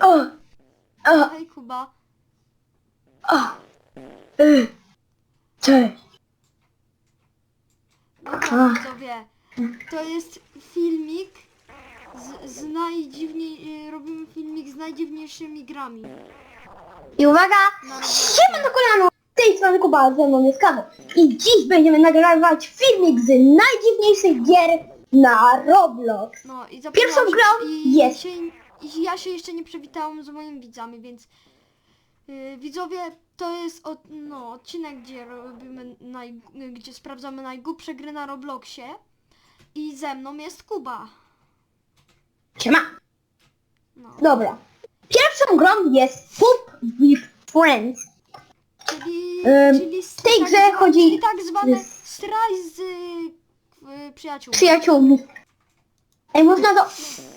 O! O! Hej Kuba. O! Y. Cześć! Dobra Ach. widzowie, to jest filmik z, z najdziwniej... y, Robimy filmik z najdziwniejszymi grami. I uwaga! Siema do kolano! Z tej strony Kuba, ze mną jest Kawo. I dziś będziemy nagrywać filmik z najdziwniejszych gier na Roblox. No i Pierwszą zapomniałam się- grą i jest- Się, i ja się jeszcze nie przywitałam z moimi widzami, więc yy, widzowie, to jest od, no, odcinek, gdzie robimy naj, gdzie sprawdzamy najgłupsze gry na Robloxie. I ze mną jest Kuba. Siema! No, Dobra. Pierwszą grą jest Poop with Friends. czyli, Ym, czyli w tej tak grze chodzi- Czyli tak zwane straj z yy, przyjaciół. Przyjaciółmi. Ej, można to...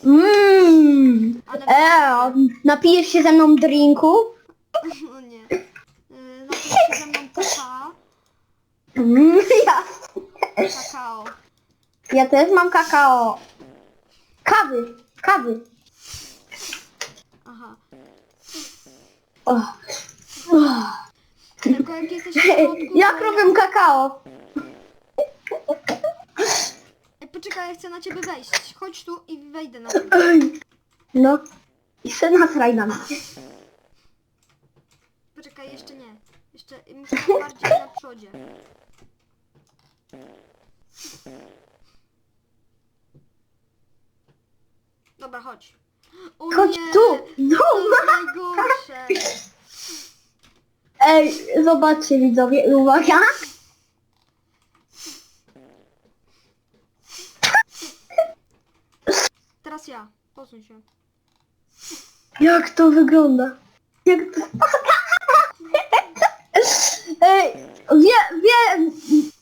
Mmm. Ale E, napijesz się ze mną drinku? no nie. Yy, napisz się ze mną kaka, Mm, ja. kakao. ja też mam kakao. Kawy. Kawy. Aha. O. O. Tylko jak jesteś w środku, Jak robię kakao? Ja chcę na ciebie wejść. Chodź tu i wejdę na ciebie. No. I se nasraj na mnie. Poczekaj, jeszcze nie. Jeszcze muszę być bardziej na przodzie. Dobra, chodź. O Chodź nie, tu. To No. jest najgorsze. Ej, zobaczcie widzowie, uwaga. Teraz ja. Posuń się. Jak to wygląda? Jak to... Ej, wie, wie,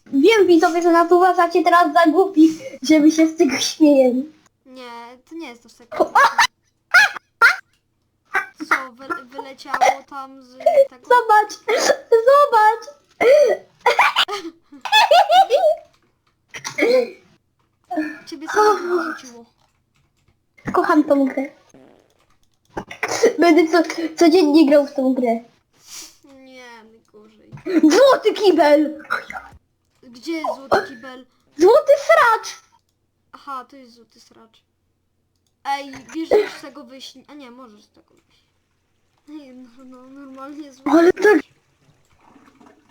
wiem widzowie, że nas uważacie teraz za głupich, żeby się z tego śmieli. Nie, to nie jest to sekret. Co, wy, wyleciało tam z tego... Zobacz, zobacz. Ciebie sobie wyrzuciło. Kocham tą grę. Będę co, codziennie grał w tą grę. Nie, najgorzej. Złoty kibel! Gdzie jest złoty kibel? Złoty sracz! Aha, to jest złoty sracz. Ej, wiesz, że z tego wyjść... A nie, możesz z tego wyjść. Nie, no, no normalnie złoty Ale tak...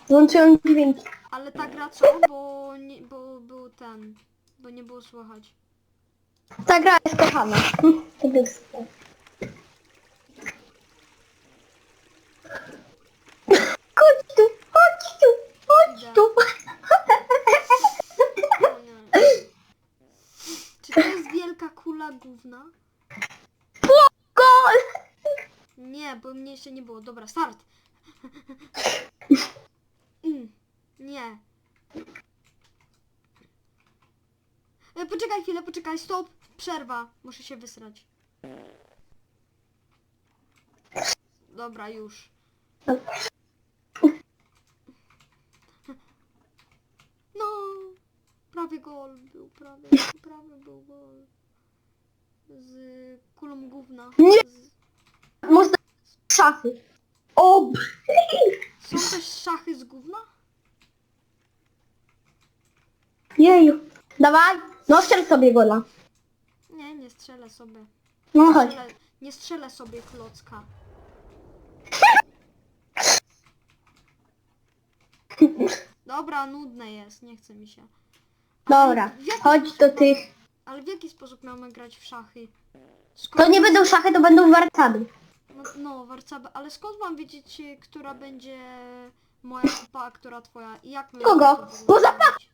Włączyłem dźwięki. Ale ta gra co? Bo, nie, bo był ten... Bo nie było słychać. Ta gra jest kochana. Chodź tu, chodź tu, chodź tu. O nie. Czy to jest wielka kula gówna? Gol! Nie, bo mnie jeszcze nie było. Dobra, start. Mm, nie. E, poczekaj chwilę, poczekaj, stop. Przerwa. Muszę się wysrać. Dobra, już. No, prawie gol był, prawie, prawie był gol. Z kulą gówna. Nie. Z... Można szachy. O! Są też szachy z gówna? Jeju. Dawaj, no strzel sobie gola. Nie, nie strzelę sobie. No chodź. Strzelę, nie strzelę sobie klocka. Dobra, nudne jest, nie chce mi się. Dobra, w jaki chodź sposób do mamy- tych. Ale w jaki sposób mamy grać w szachy? To nie będą szachy, to będą warcaby. No, no warcaby, ale skąd mam wiedzieć, e, która będzie moja kupa, a która twoja? I jak my Kogo? zrobić?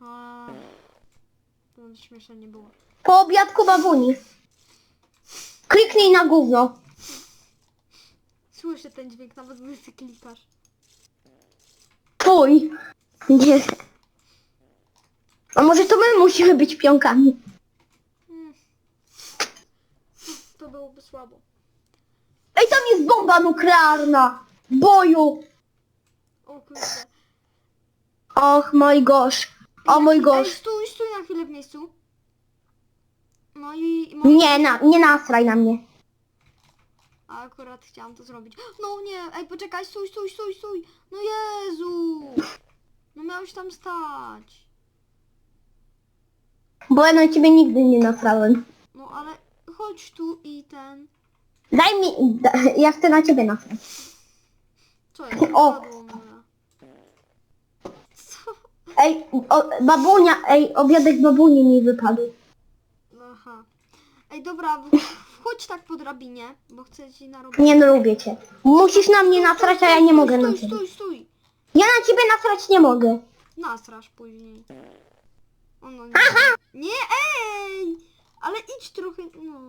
A, To śmieszne nie było. Po obiadku babuni. Kliknij na gówno. Słyszę ten dźwięk, nawet gdy ty klikasz. Twój. Nie. A może to my musimy być pionkami? Mm. To byłoby słabo. Ej, tam jest bomba nuklearna! Boju! O kurde. Och mój gosh. O mój Ej, gosh. stój, stój na chwilę w miejscu. No i... mam- Nie, na, nie nasraj na mnie. A akurat chciałam to zrobić. No nie, ej poczekaj, stój, stój, stój, stój. No Jezu. No miałeś tam stać. Bo ja na ciebie nigdy nie nasrałem. No ale chodź tu i ten. Daj mi... Da, ja chcę na ciebie nasrać. Co jest? O! Padło moje. Co? Ej, o, babunia, ej, obiadek babuni mi wypadł. Ej dobra, w- wchodź tak po drabinie, bo chcę ci narobić. Nie no, lubię cię. Musisz na mnie nasrać, a ja nie mogę na Stój, ciebie. stój, stój. Ja na ciebie nasrać nie mogę. Nasrasz później. O no nie. Nie, ej! Ale idź trochę, no.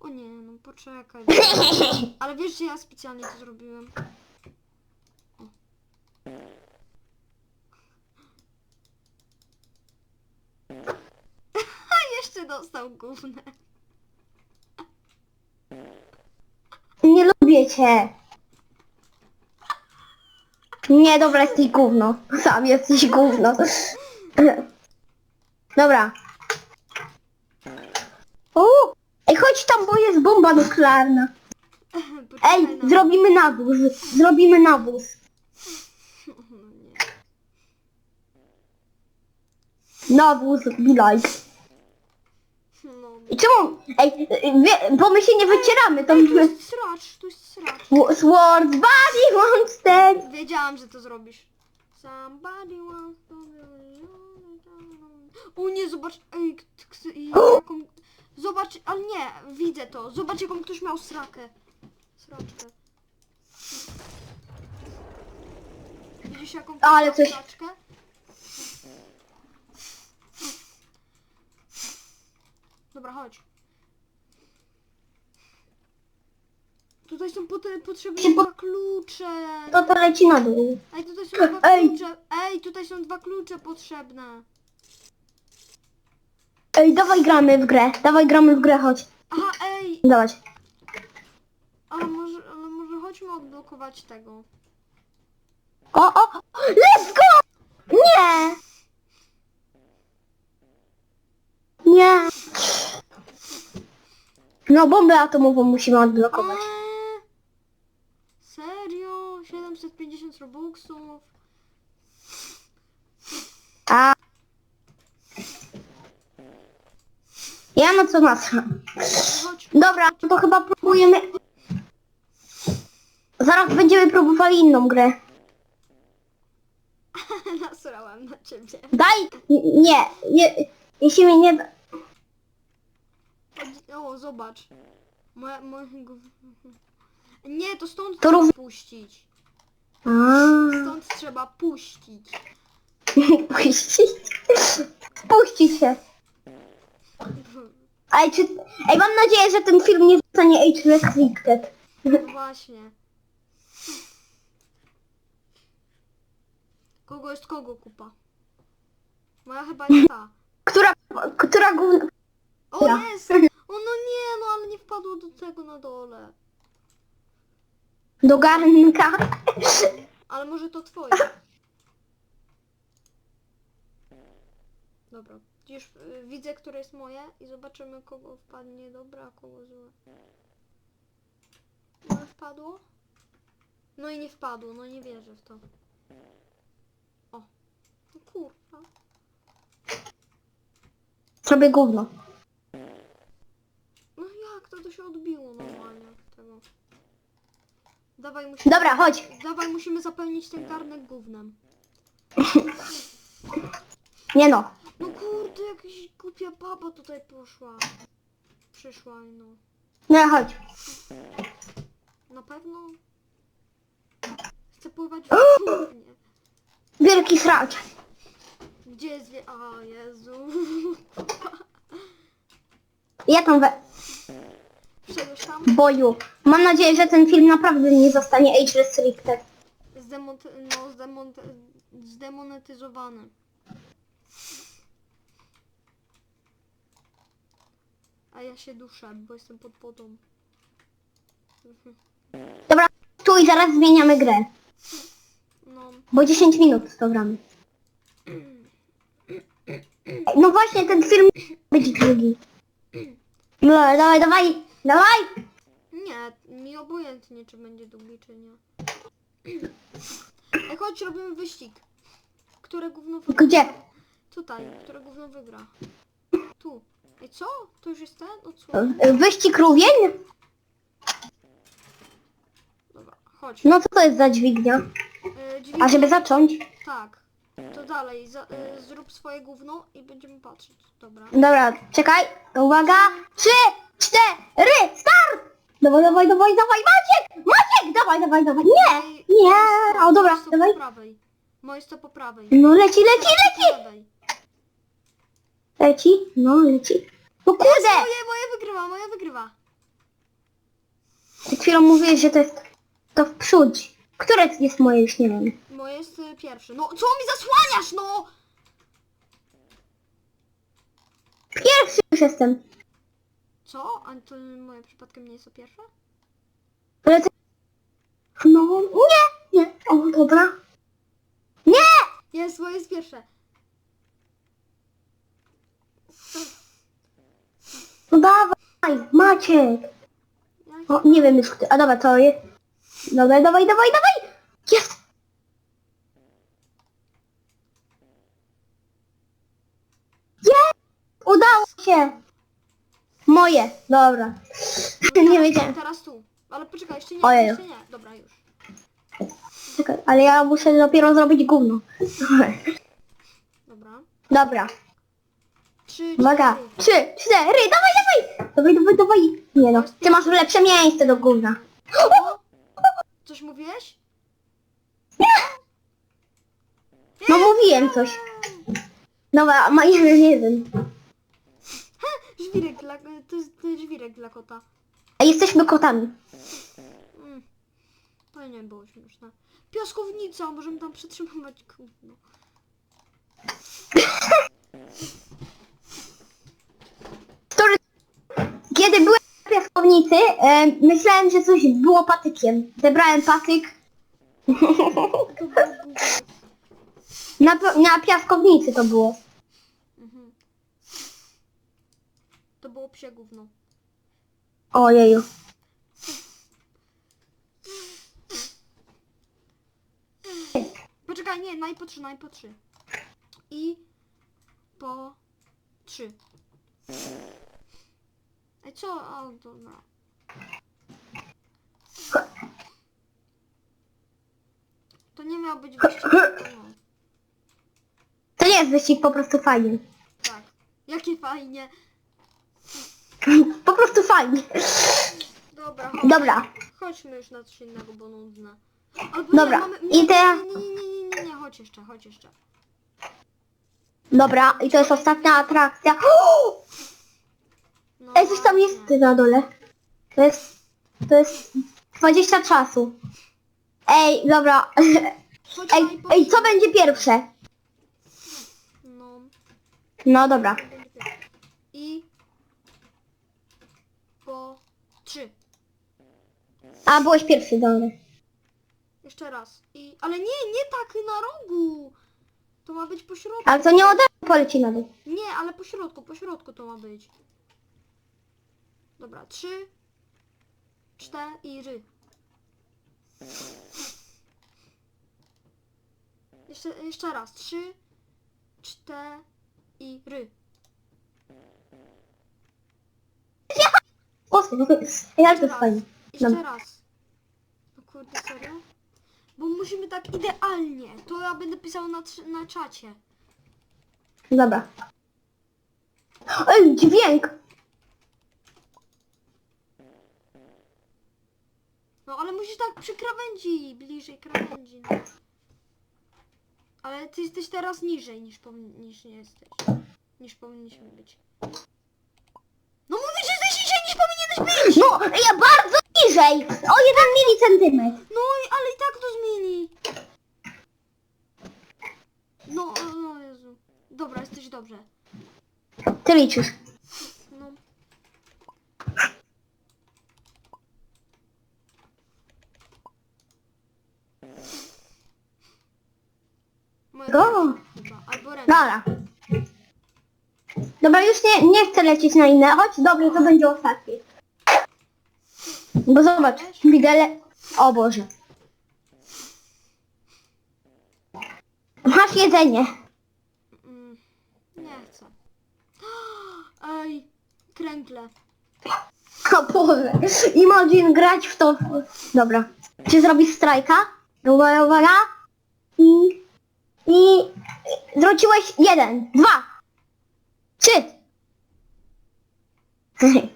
O nie, no poczekaj. Ale wiesz, że ja specjalnie to zrobiłem. O. Jeszcze dostał gówne. Nie lubię cię. Nie, dobra, jesteś gówno. Sam jesteś gówno. Dobra. O, ej, chodź tam, bo jest bomba nuklearna. Poczekaj Ej, na- zrobimy nawóz. Zrobimy nawóz. No. Nawóz. No. I czemu? Ej, wie, bo my się nie wycieramy, to Ej, tu my... jest sracz, tu jest sracz. Sword body that. Wiedziałam, że to zrobisz. Somebody wants to be O nie, zobacz, ej, k- k- i jaką... Zobacz, ale nie, widzę to. Zobacz, jaką ktoś miał srakę. Sraczkę. Widzisz, jaką ktoś Ale miał coś- sraczkę? Dobra, chodź. Tutaj są potrzebne Się po- dwa klucze. To to leci na dół. Ej, tutaj są dwa Ej. klucze. Ej, tutaj są dwa klucze potrzebne. Ej, dawaj gramy w grę. Dawaj gramy w grę, chodź. Aha, ej, Dawać. ale może, ale może chodźmy odblokować tego. O, o! Let's go! Nie! Nie! No, bombę atomową musimy odblokować. Eee, serio? 750 robuxów? A. Ja no co nas. Chodź, Dobra, no to chyba próbujemy... Zaraz będziemy próbowali inną grę. nasrałam na ciebie. Daj... Nie, nie... Jeśli mi nie... da- O, zobacz. Moja, mojego... Nie, to stąd To trzeba rów- puścić. A. Stąd trzeba puścić. Puścić. Puścić się. Ej, czy... Ej, mam nadzieję, że ten film nie zostanie age restricted. No właśnie. Kogo jest kogo kupa? Moja chyba jest ta. Która... Która główna... O Ja. jest! O no nie, no ale nie wpadło do tego na dole. Do garnka. Ale może to twoje. Dobra. Już y, widzę, które jest moje i zobaczymy kogo wpadnie dobre, a kogo złe. No wpadło? No i nie wpadło, no nie wierzę w to. O. No kurwa. Zrobię gówno. No jak to, to się odbiło normalnie tego. Dawaj musimy... Dobra, chodź. Dawaj musimy zapełnić ten garnek gównem. Nie no. No kurde, jakaś głupia baba tutaj poszła. Przyszła i no. Nie, chodź. Na pewno? Chcę pływać w gównie. Wielki sracz. Gdzie jest wie... A, Jezu. Ja tam we... Wszedłeś tam? boju. Mam nadzieję, że ten film naprawdę nie zostanie age restricted. Zdemont... No, zdemont... Zdemonetyzowany. A ja się duszę, bo jestem pod wodą. Dobra, tu i zaraz zmieniamy grę. No. Bo 10 minut to gramy. No właśnie, ten film być długi. No, dawaj, dawaj, dawaj! Nie, mi obojętnie, czy będzie długi, czy nie. Ej, chodź, robimy wyścig. Które gówno wygra? Gdzie? Tutaj, które gówno wygra. Tu. Ej, co? To już jest ten? Odsłon. Wyścig rówień? Dobra, chodź. No co to jest za dźwignia? E, dźwignia- A żeby zacząć? Tak. To dalej, za, e, zrób swoje gówno i będziemy patrzeć. Dobra. Dobra, czekaj. Uwaga. Trzy, cztery, start! Dawaj, dawaj, dawaj, dawaj, Maciek! Maciek! Dawaj, dawaj, dawaj. Nie! Nie! moje O, dobra, sto dawaj. po prawej. Moje sto po prawej. No leci, leci, leci! Leci? No, leci. No kurde! Moje, moje wygrywa, moje wygrywa. Przed chwilą mówiłeś, że to jest to w przód. Które jest moje już nie wiem. Moje jest y, pierwsze. No, co mi zasłaniasz, no? Pierwszy już jestem. Co? A to moje przypadkiem nie jest to pierwsze? Ale ty... No, nie, nie. O, dobra. Nie! Jest, moje jest pierwsze. No dawaj, Maciek. O, nie wiem już kto. A dobra, to jest. Dobra, dawaj, dawaj, dawaj! Jest! Udało się! Moje, dobra. Nie wiedziałem. Teraz tu. Ale poczekaj, jeszcze nie, Ojej. jeszcze nie. Dobra, już. Czekaj, ale ja muszę dopiero zrobić gówno. Dobra. Dobra, Trzy, uwaga. cztery. Trzy, cztery, dawaj, dawaj! Dawaj, dawaj, dawaj. Nie no, ty masz lepsze miejsce do gówna. O! Coś mówiłeś? No mówiłem coś. Dobra, ma jeden, jeden. Żwirek dla... To jest to jest żwirek dla kota. A jesteśmy kotami. Mm. To nie było śmieszne. Piaskownica, możemy tam przetrzymywać gówno. Który... Kiedy byłem w piaskownicy, e, myślałem, że coś było patykiem. Zebrałem patyk To było gówno. na, na piaskownicy to było. To było psie gówno. Ojeju. Poczekaj, nie, naj po trzy, naj po trzy. I po trzy. Ej, co? O, dobra. To nie miał być wyścig. No, To nie jest wyścig, po prostu fajnie. tak. Jakie fajnie. Po prostu fajnie. Dobra, chodź. Dobra, Chodźmy już na coś innego, bo nudne. Albo Dobra, nie, mamy, i nie, teraz- nie, nie, nie, nie, nie, nie, chodź jeszcze, chodź jeszcze. dobra. I to jest ostatnia atrakcja. No, Ej, coś tam jest właśnie. na dole. To jest... To jest 20 czasu. Ej, dobra. Chodź, Ej, ej, co będzie pierwsze? No. No dobra. I po trzy. A, byłeś pierwszy, dobra. Jeszcze raz. I. Ale nie, nie tak na rogu. To ma być po środku. Ale to nie ode mnie poleci na dół. Nie, ale po środku, po środku to ma być. Dobra, trzy, cztery. Jeszcze, jeszcze raz. Trzy, cztery. Ale to Jeszcze jest raz. fajnie. Jeszcze Dobra. raz. No kurde, serio? Bo musimy tak idealnie. To ja będę pisał na, na czacie. Dobra. Ej, dźwięk! No ale musisz tak przy krawędzi, bliżej krawędzi. No. Ale ty jesteś teraz niżej niż, powin- niż nie jesteś. Niż powinniśmy być. No mówisz, że jesteś niżej niż powinieneś być! No, ja bardzo niżej! O jeden milicentymetr. No i ale i tak to zmieni. No, no Jezu. Dobra, jesteś dobrze. Ty liczysz. No. Moja Go. chyba, albo remis. Dobra. Dobra, już nie, nie chcę lecieć na inne. Chodź, dobrze, to będzie ostatni. Bo zobacz, widele... O Boże. Masz jedzenie. Mm, nie chcę. Ej, kręgle. O Boże. Imagine grać w to. Dobra. Czy zrobisz strajka? Uwaga, uwaga. I... I... Zwróciłeś jeden, dwa, trzy.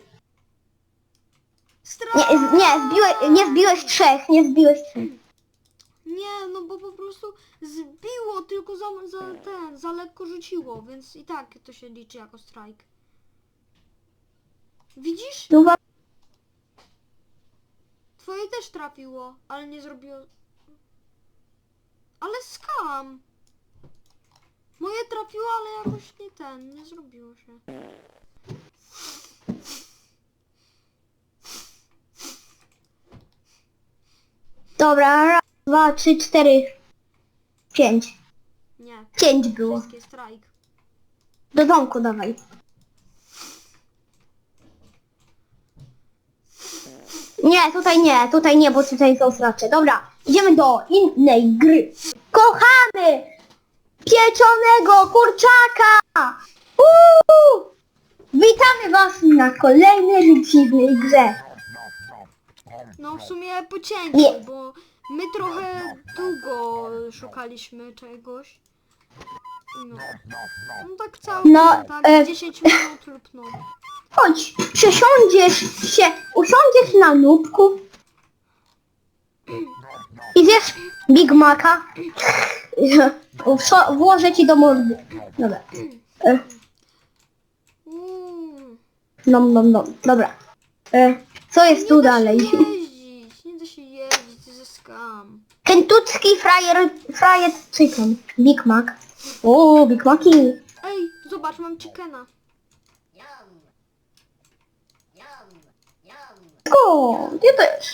Nie, z- nie, zbiłeś, nie zbiłeś trzech, nie zbiłeś trzech. Nie, no bo po prostu zbiło, tylko za, za ten, za lekko rzuciło, więc i tak to się liczy jako strajk. Widzisz? Twoje też trafiło, ale nie zrobiło... Ale skam! Moje trafiło, ale jakoś nie ten, nie zrobiło się. Dobra, raz, dwa, trzy, cztery, pięć. Nie, Pięć było. wszystkie strajk. Do domku dawaj. Nie, tutaj nie, tutaj nie, bo tutaj są sracze. Dobra, idziemy do innej gry. Kochamy pieczonego kurczaka! Uuu! Witamy was na kolejnej dziwnej grze. No w sumie po cięciu, bo my trochę długo szukaliśmy czegoś. No, no tak cały, No, tak e, 10 minut lub no. Chodź, przesiądziesz się, usiądziesz na nubku i zjesz Big Maca. Wso- Włożę ci do mordy. Dobra. E, Uuu, Nom, nom, nom. Dobra. E, Co jest tu nie da dalej? się jeździć, nie da się jeździć, to jest skam. Kentucky Fried, fried Chicken. Big Mac. O, Big Maci. Ej, zobacz, mam chickena. O, gdzie to jest?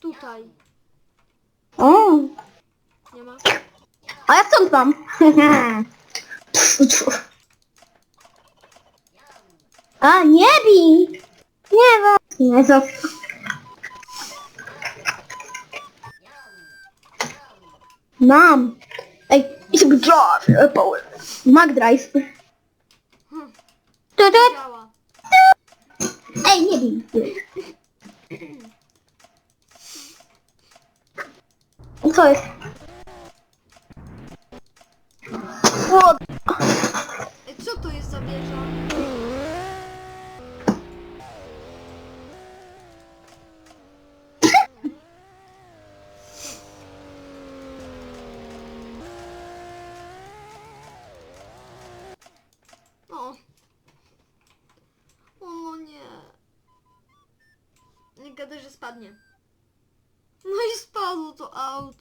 Tutaj. O, Nie ma? a ja stąd mam. A, nie bij. Nie, no. To... Mam. Ej, a drive. Power. Mac Drive. Tu, tu. działa. Ej, nie bij. Co jest? Ej, co to jest za wieża?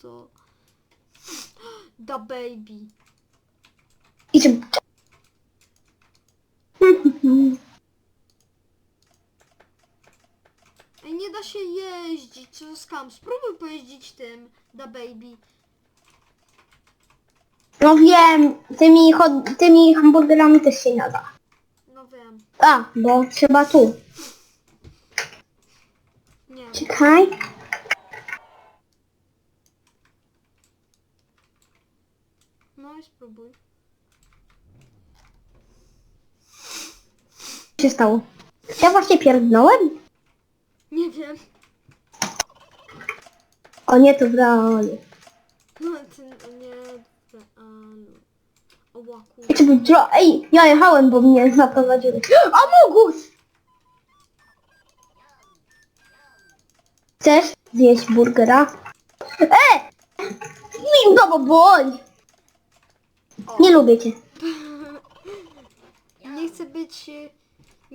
To. Da baby. A... Ej, nie da się jeździć, co skam. Spróbuj pojeździć tym, da baby. No wiem, tymi, hot, tymi hamburgerami też się nie da. No wiem. A, bo trzeba tu. Nie. Czekaj. No i spróbuj. Co się stało? Ja właśnie pierdnąłem? Nie wiem. O nie, to w realu. No ty nie realu. O łaku. Czy był dro... Ej, ja jechałem, bo mnie zaprowadziły. Amogus! Chcesz zjeść burgera? E! Mi to boli! Nie lubię cię. Nie chcę być... e,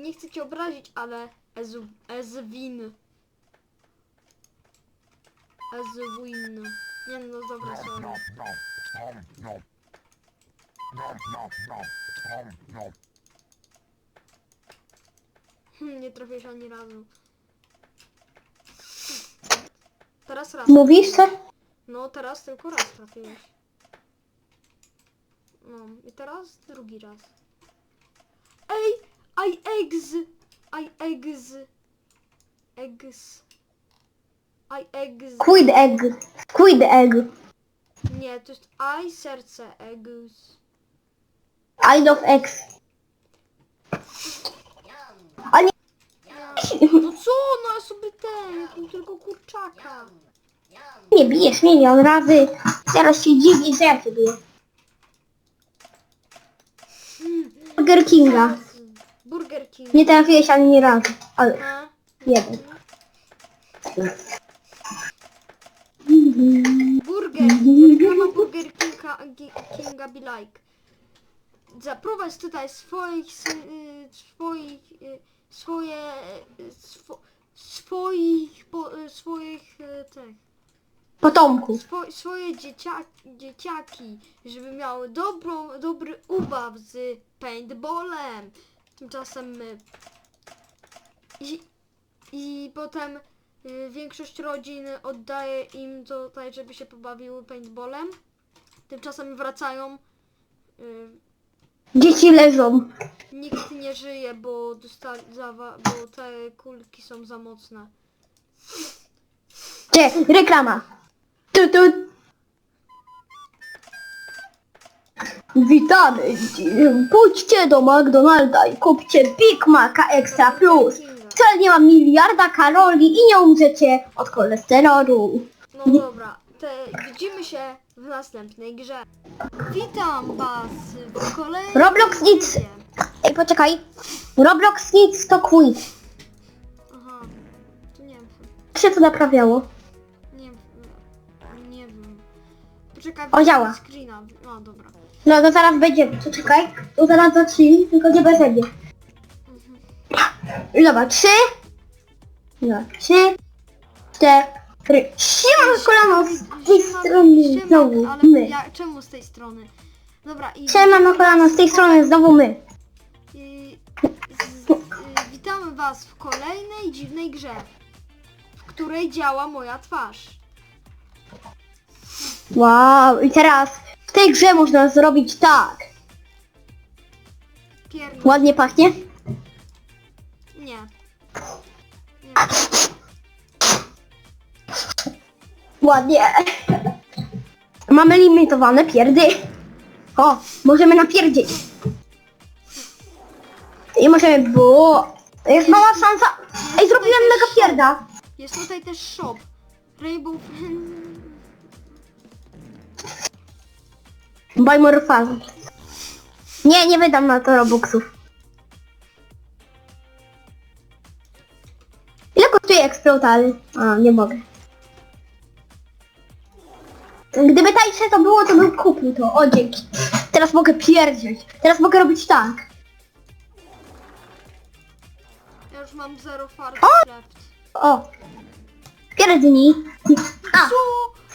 Nie chcę cię obrazić, ale... As, as win. As win. Nie no dobra, sorry. Nie trafiłeś ani razu. Teraz raz. Mówisz coś? No teraz tylko raz trafiłeś. I teraz drugi raz. Ej! I eggs! I eggs! eggs. I eggs. Squid egg. Squid egg. Nie, to jest I serce eggs. I love eggs. A nie. No co, no ja sobie ten, ja tu tylko kurczaka. Nie bijesz milion razy. Teraz się dziwisz, że ja cię biję. Burger Kinga. Burger King. Nie trafiłeś ani nie razu. Ale A? jeden. Burger, reklama Burger Kinga, Gi- Kinga be like. Zaprowadź tutaj swoich, y, swoich, y, swoje, y, swo, swoich, po, y, swoich, y, tych, Potomku. swo, swoje dzieciaki, dzieciaki, żeby miały dobrą, dobry ubaw z paintballem. Tymczasem my i, i potem y, większość rodzin oddaje im tutaj, żeby się pobawiły paintballem. Tymczasem wracają. Y, Dzieci leżą. nikt nie żyje, bo, bo te kulki są za mocne. Cze, reklama. Tu, tu. Witamy. Pójdźcie do McDonalda i kupcie Big Maca Extra Plus. Wcale nie ma miliarda kalorii i nie umrzecie od cholesterolu. No dobra, te, widzimy się w następnej grze. Witam was w kolejnym Roblox nic. filmie. Ej, poczekaj. Roblox nic to quit. Aha, to nie wiem, Co się to naprawiało? Poczekaj, O, działa. screena. No dobra. No to zaraz będzie. Poczekaj. To zaraz zacznij, tylko nie bez mnie. Dobra, trzy. Dobra, trzy. Cztery. Siema kolano z tej strony Siemak, znowu ale my. Ja, czemu z tej strony? Dobra i... Siema no kolano z tej strony znowu my. I, z, y, witamy was w kolejnej dziwnej grze, w której działa moja twarz. Wow, i teraz w tej grze można zrobić tak. Pierdol. Ładnie pachnie? Nie. Nie. Ładnie. Mamy limitowane pierdy. O, możemy napierdzieć. I możemy, bo jest mała szansa. Ej, zrobiłem mega pierda. Jest tutaj też shop. Rainbow... Buy more fun. Nie, nie wydam na to robuxów. Ile kosztuje eksploatary? A, nie mogę. Gdyby tańsze to było, to bym kupił to. O, dzięki. Teraz mogę pierdzieć. Teraz mogę robić tak. Ja już mam zero fart O! left. O. Pierdni. A. Co?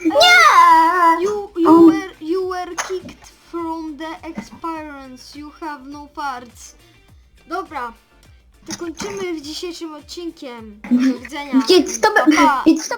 Nie! You, you, were, you were kicked from the experience. You have no farts. Dobra. To kończymy w dzisiejszym odcinkiem. Do widzenia. Więc to, by, Pa, pa. więc to